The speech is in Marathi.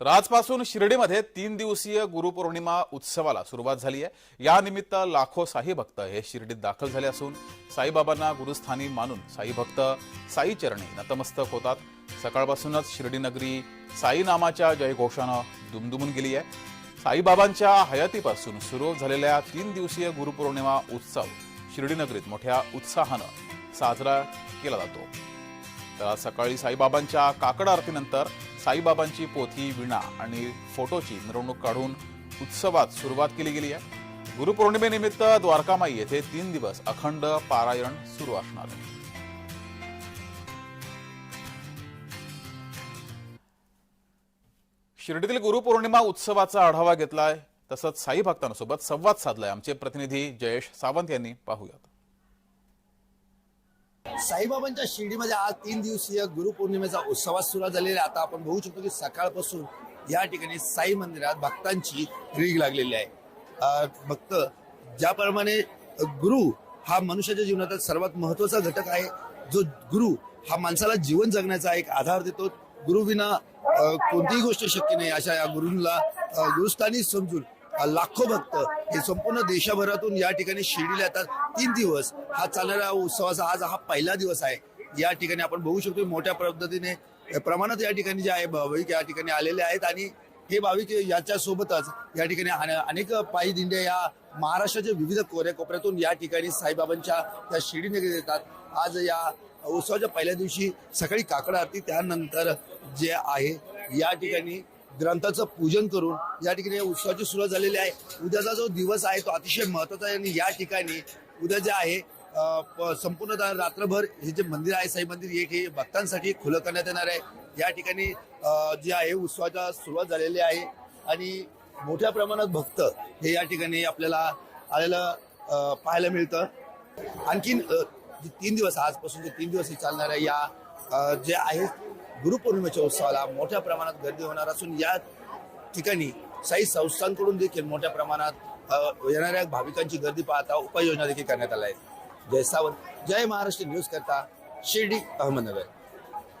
तर आजपासून शिर्डीमध्ये तीन दिवसीय गुरुपौर्णिमा उत्सवाला सुरुवात झाली आहे. या निमित्त लाखो साई भक्त हे शिर्डीत दाखल झाले असून साईबाबांना गुरुस्थानी मानून साई भक्त साई चरणी नतमस्तक होतात. सकाळपासूनच शिर्डी नगरी साई नामाच्या जयघोषानं दुमदुमून गेली आहे. साईबाबांच्या हयातीपासून सुरू झालेल्या तीन दिवसीय गुरुपौर्णिमा उत्सव शिर्डी नगरीत मोठ्या उत्साहानं साजरा केला जातो. तर आज सकाळी साईबाबांच्या काकड आरतीनंतर साईबाबांची पोथी विणा आणि फोटोची मिरवणूक काढून उत्सवात सुरुवात केली गेली आहे. गुरुपौर्णिमेनिमित्त द्वारकामाई येथे तीन दिवस अखंड पारायण सुरू असणार आहे. शिर्डीतील गुरुपौर्णिमा उत्सवाचा आढावा घेतलाय. तसंच साई भक्तांसोबत संवाद साधलाय. आमचे प्रतिनिधी जयेश सावंत यांनी पाहूयात. साईबाबांच्या शिर्डीमध्ये आज तीन दिवसीय गुरुपौर्णिमेचा उत्सवात सुरुवात झालेला आता आपण बघू शकतो की सकाळपासून या ठिकाणी साई मंदिरात भक्तांची रीग लागलेली आहे. भक्त ज्याप्रमाणे गुरु हा मनुष्याच्या जीवनातील सर्वात महत्त्वाचा घटक आहे. जो गुरु हा माणसाला जीवन जगण्याचा एक आधार देतो. गुरुविना कोणतीही गोष्ट शक्य नाही. अशा या गुरुंना गुरुस्थानी समजून लाखो भक्त हे संपूर्ण देशभरातून या ठिकाणी शिर्डीला येतात. तीन दिवस हा चालणारा उत्सवाचा आज हा पहिला दिवस आहे. या ठिकाणी आपण बघू शकतो मोठ्या पद्धतीने प्रमाणात या ठिकाणी जे आहे भाविक या ठिकाणी आलेले आहेत आणि हे भाविक याच्या सोबतच या ठिकाणी अनेक पायी दिंड्या या महाराष्ट्राच्या विविध कोऱ्या कोपऱ्यातून या ठिकाणी साईबाबांच्या त्या शिर्डीने येतात. आज या उत्सवाच्या पहिल्या दिवशी सकाळी काकड आरती त्यानंतर जे आहे या ठिकाणी ग्रंथाचं पूजन करून या ठिकाणी उत्सवाची सुरुवात झालेली आहे. उद्याचा जो दिवस आहे तो अतिशय महत्त्वाचा आहे आणि या ठिकाणी उद्या जे आहे संपूर्ण रात्रभर हे जे मंदिर आहे साई मंदिर एक हे भक्तांसाठी खुलं करण्यात येणार आहे. या ठिकाणी जे आहे उत्सवाच्या सुरुवात झालेली आहे आणि मोठ्या प्रमाणात भक्त हे या ठिकाणी आपल्याला आलेलं पाहायला मिळतं. आणखीन जे तीन दिवस आजपासून जे तीन दिवस हे चालणार आहे या जे आहे गुरुपौर्णिमेच्या उत्सवाला मोठ्या प्रमाणात गर्दी होणार असून या ठिकाणी साई संस्थांकडून देखील मोठ्या प्रमाणात येणाऱ्या भाविकांची गर्दी पाहता उपाययोजना देखील करण्यात आल्या आहेत. जय सावंत. जय महाराष्ट्र न्यूज करता शिर्डी अहमदनगर.